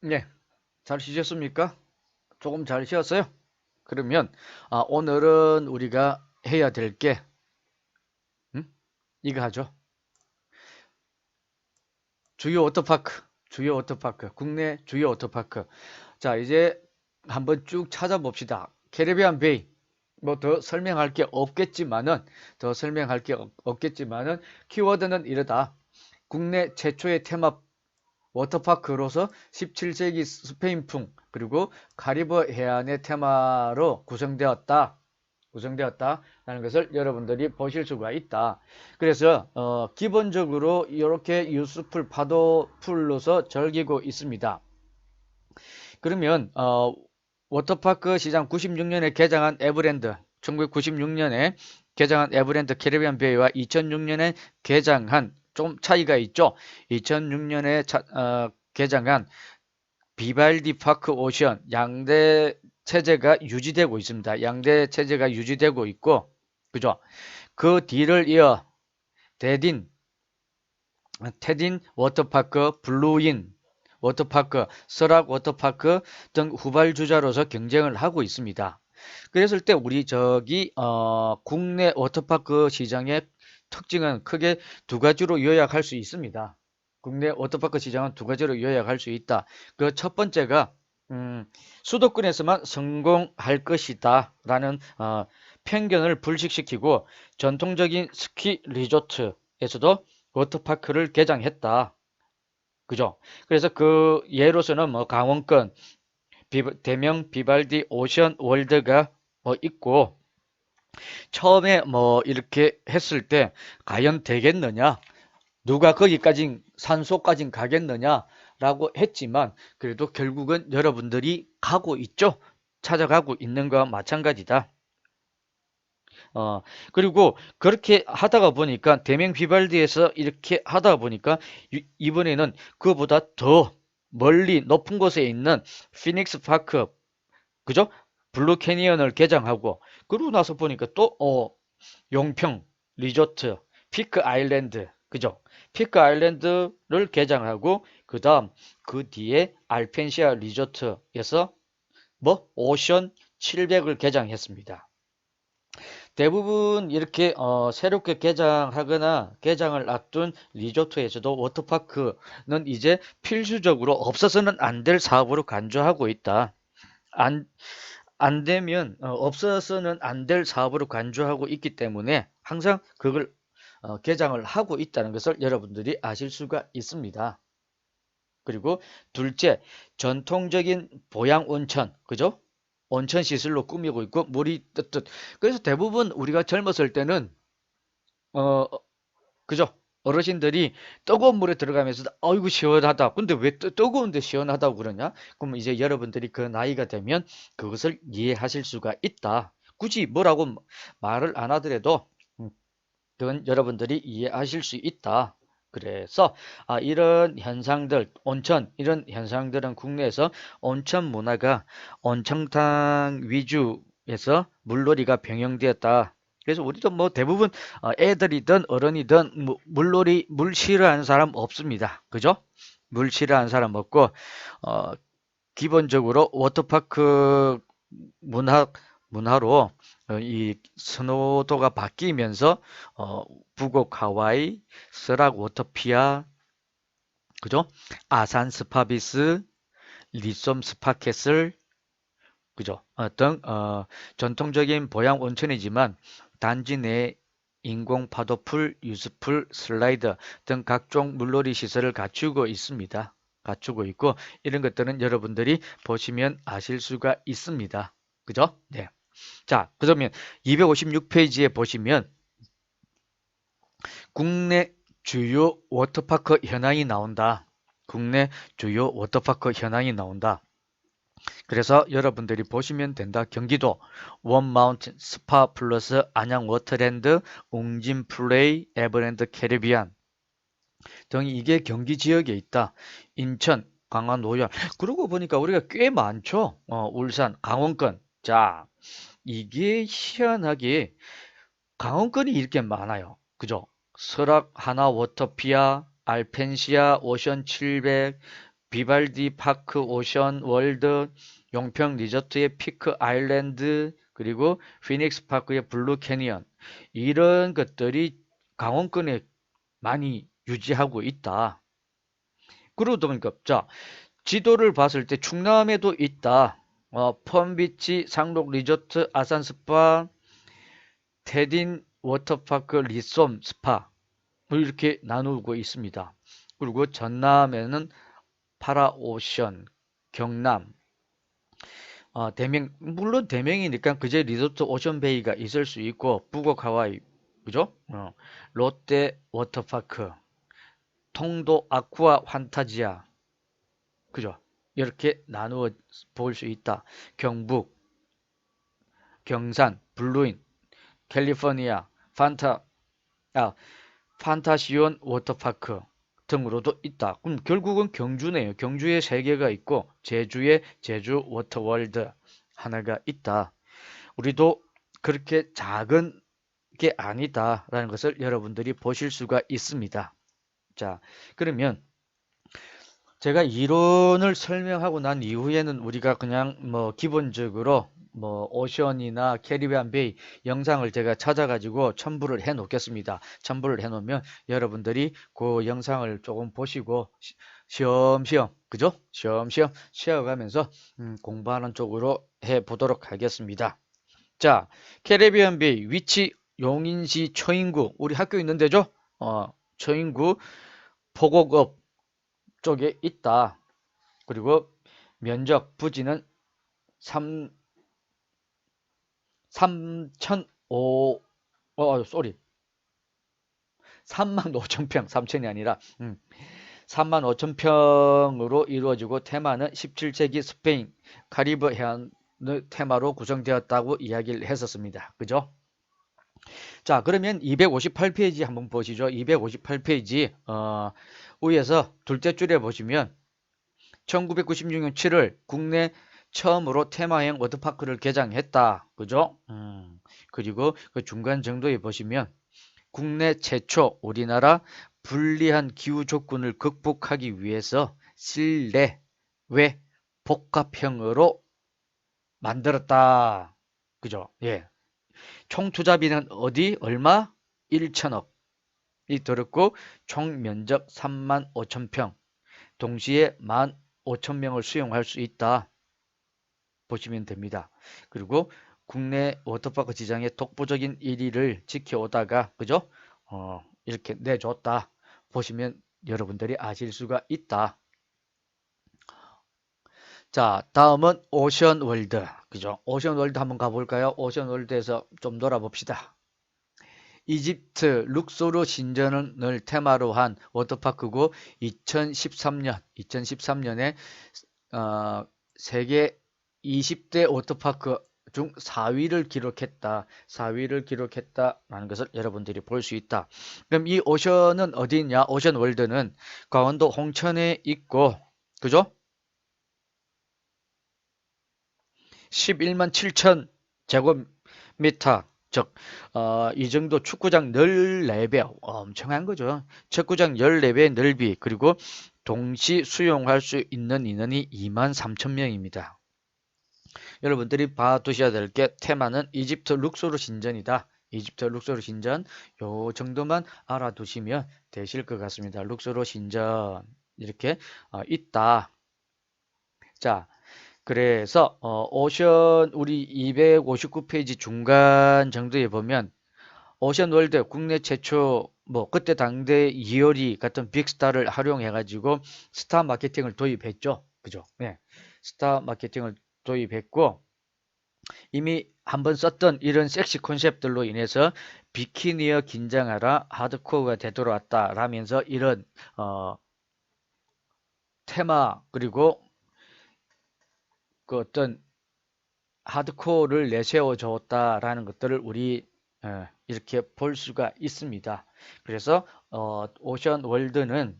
네, 잘 쉬셨습니까? 조금 잘 쉬었어요? 그러면 아, 오늘은 우리가 해야 될게 음? 이거 하죠. 주요 워터파크, 주요 워터파크, 국내 주요 워터파크. 자, 이제 한번 쭉 찾아봅시다. 캐리비안 베이. 뭐 더 설명할 게 없겠지만은 더 설명할 게 없- 없겠지만은 키워드는 이러다. 국내 최초의 테마 워터파크로서 17세기 스페인풍 그리고 카리브 해안의 테마로 구성되었다. 구성되었다라는 것을 여러분들이 보실 수가 있다. 그래서 어, 기본적으로 이렇게 유스풀 파도풀로서 즐기고 있습니다. 그러면 어, 워터파크 시장 96년에 개장한 에브랜드 1996년에 개장한 에브랜드 캐리비안 베이와 2006년에 개장한 좀 차이가 있죠. 2006년에 차- 어, 개장한 비발디 파크 오션 양대 체제가 유지되고 있습니다. 양대 체제가 유지되고 있고 그죠? 그 뒤를 이어 데딘 테딘 워터파크, 블루인 워터파크, 설악 워터파크 등 후발주자로서 경쟁을 하고 있습니다. 그랬을 때 우리 저기 어, 국내 워터파크 시장의 특징은 크게 두 가지로 요약할 수 있습니다. 국내 워터파크 시장은 두 가지로 요약할 수 있다. 그 첫 번째가 음, 수도권에서만 성공할 것이다 라는 어, 편견을 불식시키고 전통적인 스키 리조트에서도 워터파크를 개장했다. 그죠? 그래서 그 예로서는 뭐 강원권 비- 대명 비발디 오션 월드가 뭐 있고 처음에 뭐 이렇게 했을 때 과연 되겠느냐? 누가 거기까지 산소까지 가겠느냐 라고 했지만 그래도 결국은 여러분들이 가고 있죠. 찾아가고 있는 거와 마찬가지다. 어, 그리고 그렇게 하다가 보니까 대명 비발디에서 이렇게 하다 보니까 이- 이번에는 그보다 더 멀리 높은 곳에 있는 피닉스 파크, 그죠? 블루 캐니언을 개장하고 그러고 나서 보니까 또 어, 용평 리조트, 피크 아일랜드, 그죠? 피크 아일랜드를 개장하고 그 다음 그 뒤에 알펜시아 리조트에서 뭐 오션 700을 개장했습니다. 대부분 이렇게 어, 새롭게 개장하거나 개장을 앞둔 리조트에서도 워터파크는 이제 필수적으로 없어서는 안 될 사업으로 간주하고 있다. 안, 안 되면 어, 없어서는 안 될 사업으로 간주하고 있기 때문에 항상 그걸 어, 개장을 하고 있다는 것을 여러분들이 아실 수가 있습니다. 그리고 둘째, 전통적인 보양 온천, 그죠? 온천 시설로 꾸미고 있고 물이 뜨뜻. 그래서 대부분 우리가 젊었을 때는 어 그죠? 어르신들이 뜨거운 물에 들어가면서 아이고 시원하다. 근데 왜 뜨, 뜨거운데 시원하다고 그러냐? 그럼 이제 여러분들이 그 나이가 되면 그것을 이해하실 수가 있다. 굳이 뭐라고 말을 안 하더라도 음, 그건 여러분들이 이해하실 수 있다. 그래서 아, 이런 현상들, 온천 이런 현상들은 국내에서 온천 문화가 온천탕 위주에서 물놀이가 병행되었다. 그래서 우리도 뭐 대부분 어, 애들이든 어른이든 무- 물놀이 물 싫어하는 사람 없습니다. 그죠? 물 싫어하는 사람 없고 어, 기본적으로 워터파크 문화 문화로 어, 이 선호도가 바뀌면서 어, 북옥 하와이, 스락 워터피아, 그죠? 아산 스파비스, 리솜 스파켓을 그죠? 어, 등 어, 전통적인 보양 온천이지만 단지 내 인공 파도풀, 유스풀, 슬라이드 등 각종 물놀이 시설을 갖추고 있습니다. 갖추고 있고 이런 것들은 여러분들이 보시면 아실 수가 있습니다. 그죠? 네. 자, 그러면 256페이지에 보시면 국내 주요 워터파크 현황이 나온다. 국내 주요 워터파크 현황이 나온다. 그래서 여러분들이 보시면 된다. 경기도 원마운틴 스파 플러스 안양 워터랜드 웅진 플레이 에버랜드 캐리비안 등 이게 경기 지역에 있다. 인천, 강원, 노열. 그러고 보니까 우리가 꽤 많죠. 어, 울산, 강원권. 자, 이게 희한하게 강원권이 이렇게 많아요. 그죠? 설악 하나 워터피아, 알펜시아, 오션 700, 비발디 파크 오션 월드 용평 리조트의 피크 아일랜드 그리고 피닉스 파크의 블루 캐니언 이런 것들이 강원권에 많이 유지하고 있다. 그러다 보니까 자 지도를 봤을 때 충남에도 있다. 어, 펌비치 상록 리조트 아산 스파 테딘 워터파크 리솜 스파 뭐 이렇게 나누고 있습니다. 그리고 전남에는 파라오션, 경남, 어, 대명 물론 대명이니까 그제 리조트 오션베이가 있을 수 있고 북옥 하와이 그죠? 어, 롯데 워터파크, 통도 아쿠아 환타지아 그죠? 이렇게 나누어 볼 수 있다. 경북, 경산, 블루인, 캘리포니아, 판타, 아, 판타시온 워터파크 등으로도 있다. 그럼 결국은 경주네요. 경주에 세 개가 있고 제주에 제주 워터월드 하나가 있다. 우리도 그렇게 작은 게 아니다라는 것을 여러분들이 보실 수가 있습니다. 자, 그러면 제가 이론을 설명하고 난 이후에는 우리가 그냥 뭐 기본적으로 뭐 오션이나 캐리비안 베이 영상을 제가 찾아가지고 첨부를 해 놓겠습니다. 첨부를 해 놓으면 여러분들이 그 영상을 조금 보시고 시- 시험시험 그죠? 시험시험 쉬어가면서 음, 공부하는 쪽으로 해 보도록 하겠습니다. 자, 캐리비안 베이 위치 용인시 처인구 우리 학교 있는 데죠? 어, 처인구 포곡읍 쪽에 있다. 그리고 면적 부지는 3 3,005 어, 쏘리. 3만 5천 평, 3천이 아니라 음, 3만 5천 평으로 이루어지고 테마는 17세기 스페인 카리브 해안의 테마로 구성되었다고 이야기를 했었습니다. 그죠? 자, 그러면 258페이지 한번 보시죠. 258페이지 어, 위에서 둘째 줄에 보시면 1996년 7월 국내 처음으로 테마형 워터파크를 개장했다. 그죠? 음, 그리고 그 중간 정도에 보시면 국내 최초 우리나라 불리한 기후 조건을 극복하기 위해서 실내 외 복합형으로 만들었다. 그죠? 예. 총 투자비는 어디 얼마? 1천억이 들었고 총 면적 3만 5천 평. 동시에 1만 5천 명을 수용할 수 있다. 보시면 됩니다. 그리고 국내 워터파크 지정의 독보적인 1위를 지켜오다가 그죠? 어, 이렇게 내줬다. 보시면 여러분들이 아실 수가 있다. 자, 다음은 오션월드. 그죠? 오션월드 한번 가볼까요? 오션월드에서 좀 놀아봅시다. 이집트 룩소르 신전을 테마로 한 워터파크고 2013년 2013년에 어, 세계 20대 워터파크 중 4위를 기록했다. 4위를 기록했다라는 것을 여러분들이 볼 수 있다. 그럼 이 오션은 어디 있냐? 오션 월드는 강원도 홍천에 있고 그죠? 11만 7천 제곱미터 즉, 어, 이 정도 축구장 14배, 엄청난 거죠. 축구장 14배 넓이, 그리고 동시 수용할 수 있는 인원이 2만 3천 명입니다. 여러분들이 봐두셔야 될 게 테마는 이집트 룩소르 신전이다. 이집트 룩소르 신전 요 정도만 알아두시면 되실 것 같습니다. 룩소르 신전 이렇게 어, 있다. 자, 그래서 어, 오션 우리 259페이지 중간 정도에 보면 오션 월드 국내 최초 뭐 그때 당대 이효리 같은 빅스타를 활용해 가지고 스타 마케팅을 도입했죠. 그죠? 네. 스타 마케팅을 도입했고 이미 한번 썼던 이런 섹시 컨셉들로 인해서 비키니어 긴장하라 하드코어가 되돌아왔다 라면서 이런 어, 테마 그리고 그 어떤 하드코어를 내세워 줬다라는 것들을 우리 어, 이렇게 볼 수가 있습니다. 그래서 어, 오션 월드는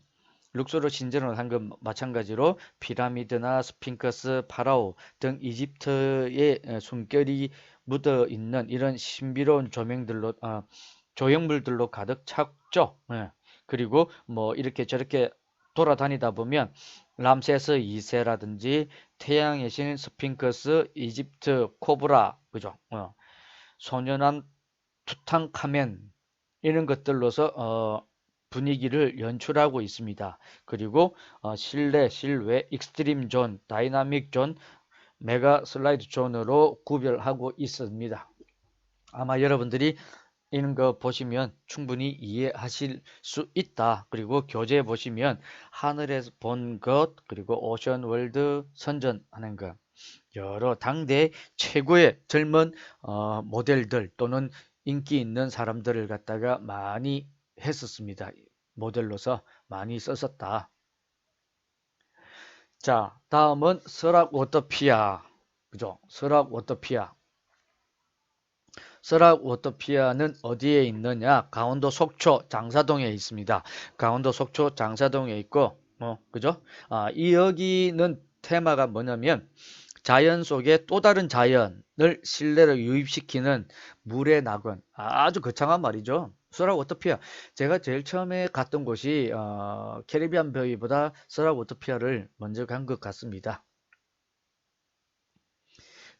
룩소르 신전을 한것 마찬가지로 피라미드나 스핑크스, 파라오 등 이집트의 어, 숨결이 묻어 있는 이런 신비로운 조명들로 어, 조형물들로 가득 찼죠. 예. 그리고 뭐 이렇게 저렇게 돌아다니다 보면 람세스 2세라든지 태양의 신 스핑크스, 이집트 코브라, 그죠? 어, 소년한 투탕카멘 이런 것들로서 어, 분위기를 연출하고 있습니다. 그리고 어, 실내, 실외, 익스트림 존, 다이나믹 존, 메가 슬라이드 존으로 구별하고 있습니다. 아마 여러분들이 이런 거 보시면 충분히 이해하실 수 있다. 그리고 교재 보시면 하늘에서 본 것, 그리고 오션 월드 선전하는 것, 여러 당대 최고의 젊은 어, 모델들 또는 인기 있는 사람들을 갖다가 많이 했었습니다. 모델로서 많이 썼었다. 자, 다음은 설악 워터피아. 그죠? 설악 워터피아. 설악 워터피아는 어디에 있느냐? 강원도 속초 장사동에 있습니다. 강원도 속초 장사동에 있고, 뭐, 그죠? 아, 이 여기는 테마가 뭐냐면, 자연 속에 또 다른 자연을 실내로 유입시키는 물의 낙원. 아주 거창한 말이죠. 서락 워터피아. 제가 제일 처음에 갔던 곳이 어, 캐리비안 베이보다 서락 워터피아를 먼저 간 것 같습니다.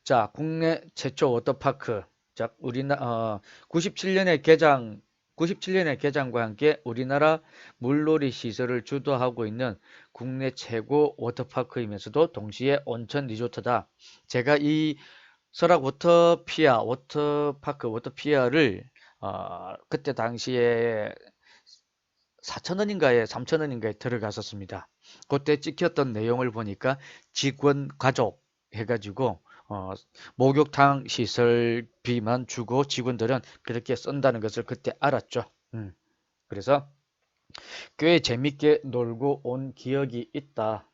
자, 국내 최초 워터파크. 자, 우리나 어, 97년에 개장 97년에 개장과 함께 우리나라 물놀이 시설을 주도하고 있는 국내 최고 워터파크이면서도 동시에 온천 리조트다. 제가 이 설악 워터피아, 워터파크 워터피아를 어, 그때 당시에 4천원인가에 3천원인가에 들어갔었습니다. 그때 찍혔던 내용을 보니까 직원 가족 해가지고 어, 목욕탕 시설비만 주고 직원들은 그렇게 쓴다는 것을 그때 알았죠. 음. 그래서 꽤 재밌게 놀고 온 기억이 있다.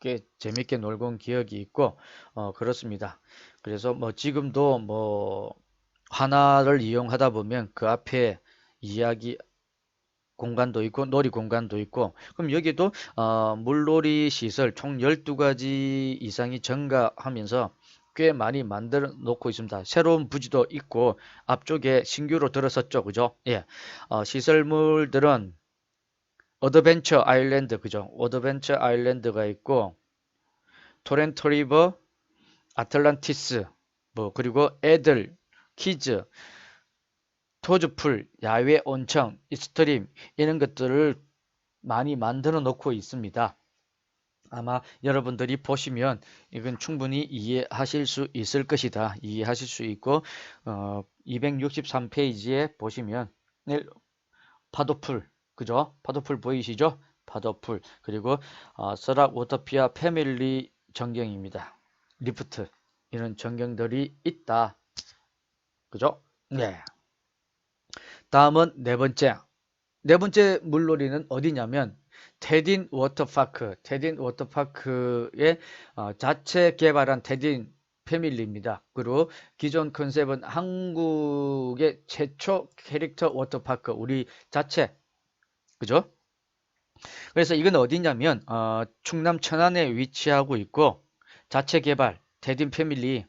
꽤 재밌게 놀고 온 기억이 있고 어, 그렇습니다. 그래서 뭐 지금도 뭐 하나를 이용하다 보면 그 앞에 이야기 공간도 있고 놀이 공간도 있고 그럼 여기도 어, 물놀이 시설 총 12가지 이상이 증가하면서 꽤 많이 만들어 놓고 있습니다. 새로운 부지도 있고 앞쪽에 신규로 들어섰죠. 그죠? 예. 어, 시설물들은 어드벤처 아일랜드 그죠? 어드벤처 아일랜드가 있고 토렌토 리버 아틀란티스 뭐 그리고 애들 키즈 토즈풀 야외 온천 익스트림 이런 것들을 많이 만들어 놓고 있습니다. 아마 여러분들이 보시면 이건 충분히 이해하실 수 있을 것이다. 이해하실 수 있고 어, 263페이지에 보시면 네, 파도풀 그죠? 파도풀 보이시죠? 파도풀 그리고 어, 서락 워터피아 패밀리 전경입니다. 리프트 이런 전경들이 있다. 그죠? 네. 다음은 네 번째. 네 번째 물놀이는 어디냐면 테딘 워터파크, 테딘 워터파크의 어, 자체 개발한 테딘 패밀리입니다. 그리고 기존 컨셉은 한국의 최초 캐릭터 워터파크, 우리 자체, 그죠? 그래서 이건 어디냐면 어, 충남 천안에 위치하고 있고 자체 개발 테딘 패밀리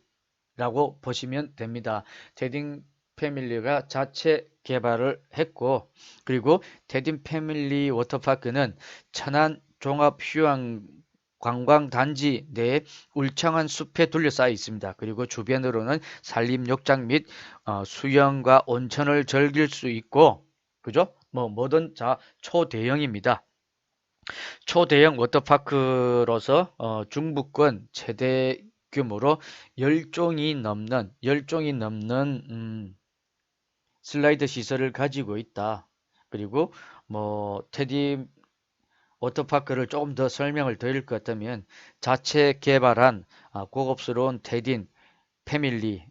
라고 보시면 됩니다. 테딘 패밀리가 자체 개발을 했고 그리고 테딘 패밀리 워터파크는 천안 종합 휴양 관광 단지 내에 울창한 숲에 둘러싸여 있습니다. 그리고 주변으로는 산림 욕장 및 어, 수영과 온천을 즐길 수 있고 그죠? 뭐 뭐든 자 초대형입니다. 초대형 워터파크로서 어, 중부권 최대 규모로 10종이 넘는 10종이 넘는 음, 슬라이드 시설을 가지고 있다. 그리고 뭐 테디 워터파크를 조금 더 설명을 드릴 것 같으면 자체 개발한 아, 고급스러운 테딘 패밀리를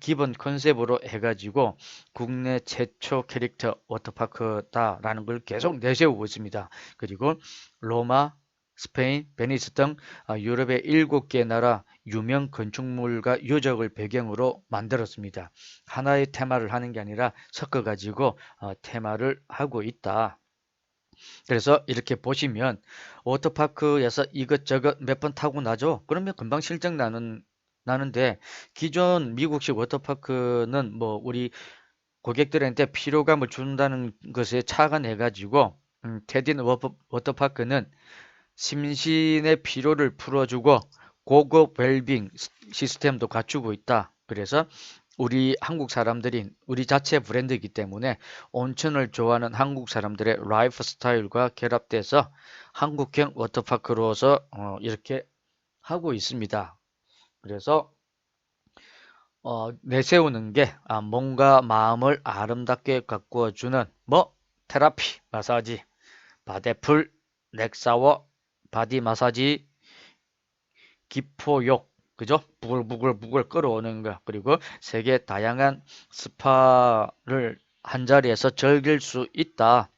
기본 컨셉으로 해가지고 국내 최초 캐릭터 워터파크다라는 걸 계속 내세우고 있습니다. 그리고 로마, 스페인, 베니스 등 아, 유럽의 일곱 개 나라 유명 건축물과 유적을 배경으로 만들었습니다. 하나의 테마를 하는 게 아니라 섞어가지고 어, 테마를 하고 있다. 그래서 이렇게 보시면 워터파크에서 이것저것 몇 번 타고 나죠. 그러면 금방 실적 나는 나는데 기존 미국식 워터파크는 뭐 우리 고객들한테 피로감을 준다는 것에 착안해 가지고 음, 테딘 워터파크는 심신의 피로를 풀어주고 고급 웰빙 시스템도 갖추고 있다. 그래서 우리 한국 사람들인 우리 자체 브랜드이기 때문에 온천을 좋아하는 한국 사람들의 라이프 스타일과 결합돼서 한국형 워터파크로서 어, 이렇게 하고 있습니다. 그래서 어, 내세우는 게 아, 몸과 마음을 아름답게 가꾸어 주는 뭐 테라피, 마사지, 바데풀, 넥사워, 바디 마사지, 기포욕, 그죠? 부글부글 부글 끌어오는 거. 그리고 세계 다양한 스파를 한 자리에서 즐길 수 있다.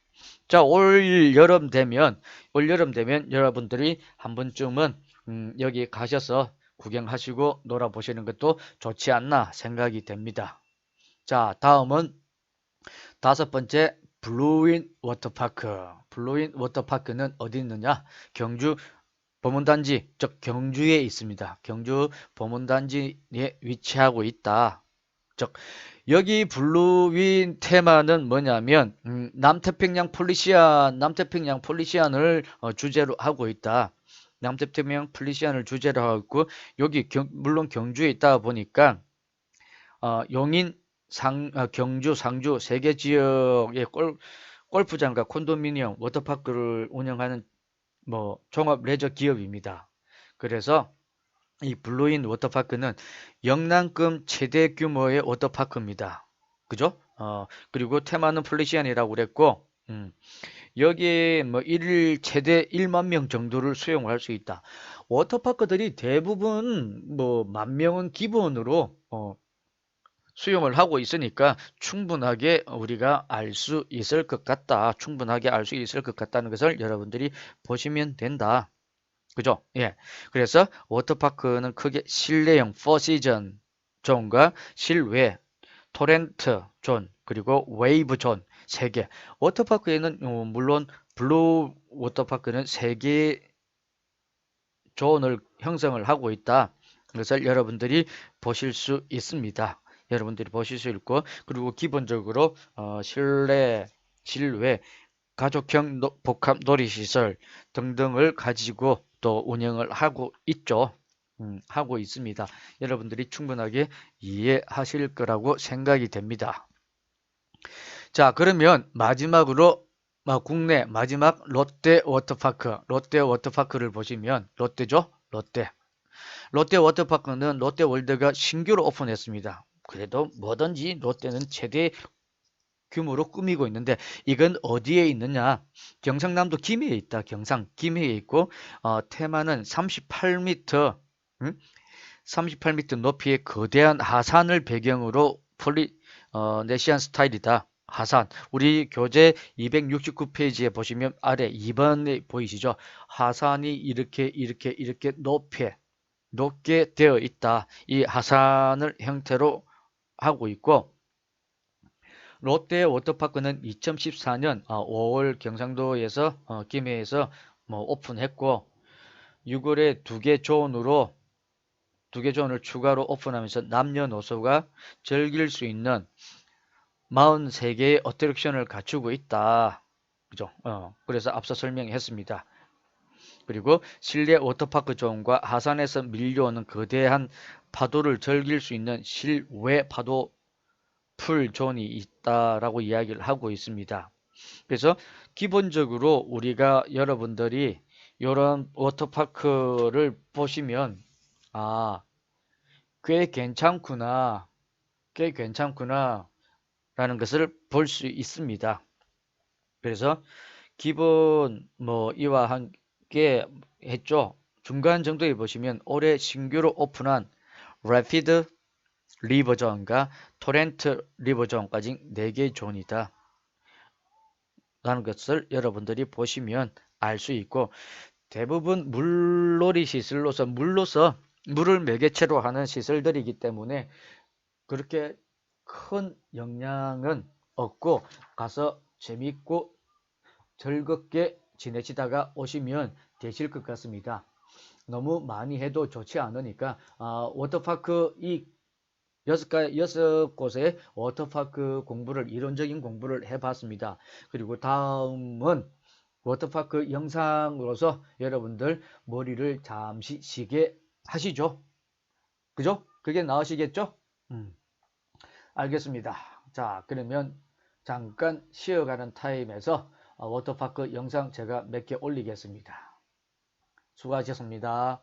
자, 올 여름 되면, 올 여름 되면 여러분들이 한 번쯤은 음, 여기 가셔서 구경하시고 놀아보시는 것도 좋지 않나 생각이 됩니다. 자, 다음은 다섯 번째 블루윈 워터파크. 블루윈 워터파크는 어디 있느냐? 경주 범문단지, 즉 경주에 있습니다. 경주 범문단지에 위치하고 있다. 즉 여기 블루윈 테마는 뭐냐면 음, 남태평양 폴리시안, 남태평양 폴리시안을 어, 주제로 하고 있다. 남태평양 폴리시안을 주제로 하고 있고 여기 경, 물론 경주에 있다 보니까 어, 용인, 상, 어, 경주, 상주 세 개 지역의 골, 골프장과 콘도미니엄, 워터파크를 운영하는 뭐 종합 레저 기업입니다. 그래서 이 블루인 워터파크는 영남급 최대 규모의 워터파크입니다. 그죠? 어, 그리고 테마는 플리시안이라고 그랬고, 음, 여기에 뭐 일일 최대 1만 명 정도를 수용할 수 있다. 워터파크들이 대부분 뭐 만 명은 기본으로 어, 수용을 하고 있으니까 충분하게 우리가 알 수 있을 것 같다. 충분하게 알 수 있을 것 같다는 것을 여러분들이 보시면 된다. 그죠? 예. 그래서 워터파크는 크게 실내형 4시즌 존과 실외 토렌트 존 그리고 웨이브 존 3개. 워터파크에는 어, 물론 블루 워터파크는 3개 존을 형성을 하고 있다. 그것을 여러분들이 보실 수 있습니다. 여러분들이 보실 수 있고 그리고 기본적으로 어, 실내, 실외, 가족형 노, 복합 놀이시설 등등을 가지고 또 운영을 하고 있죠. 음, 하고 있습니다. 여러분들이 충분하게 이해하실 거라고 생각이 됩니다. 자, 그러면 마지막으로 국내 마지막 롯데 워터파크, 롯데 워터파크를 보시면 롯데죠? 롯데. 롯데 워터파크는 롯데월드가 신규로 오픈했습니다. 그래도 뭐든지 롯데는 최대 규모로 꾸미고 있는데 이건 어디에 있느냐? 경상남도 김해에 있다. 경상 김해에 있고 어, 테마는 38m 음? 38m 높이의 거대한 하산을 배경으로 폴리 어, 네시안 스타일이다. 하산. 우리 교재 269페이지에 보시면 아래 2번에 보이시죠? 하산이 이렇게 이렇게 이렇게 높게 높게 되어 있다. 이 하산을 형태로 하고 있고 롯데 워터파크는 2014년 5월 어, 경상도에서 어, 김해에서 뭐 오픈했고 6월에 두 개 존으로 두 개 존을 추가로 오픈하면서 남녀노소가 즐길 수 있는 43개의 어트랙션을 갖추고 있다. 그죠? 어, 그래서 앞서 설명했습니다. 그리고 실내 워터파크 존과 하산에서 밀려오는 거대한 파도를 즐길 수 있는 실외 파도 풀 존이 있다라고 이야기를 하고 있습니다. 그래서 기본적으로 우리가 여러분들이 이런 워터파크를 보시면 아, 꽤 괜찮구나. 꽤 괜찮구나. 라는 것을 볼 수 있습니다. 그래서 기본 뭐 이와 함 께 했죠. 중간 정도에 보시면 올해 신규로 오픈한 래피드 리버존과 토렌트 리버존까지 4개의 존이다. 라는 것을 여러분들이 보시면 알 수 있고 대부분 물놀이 시설로서 물로서 물을 매개체로 하는 시설들이기 때문에 그렇게 큰 영향은 없고 가서 재밌고 즐겁게 지내시다가 오시면 되실 것 같습니다. 너무 많이 해도 좋지 않으니까 아, 워터파크 이 여섯 가 여섯 곳에 워터파크 공부를 이론적인 공부를 해봤습니다. 그리고 다음은 워터파크 영상으로서 여러분들 머리를 잠시 쉬게 하시죠. 그죠? 그게 나으시겠죠? 음. 알겠습니다. 자 그러면 잠깐 쉬어가는 타임에서 어, 워터파크 영상 제가 몇 개 올리겠습니다. 수고하셨습니다.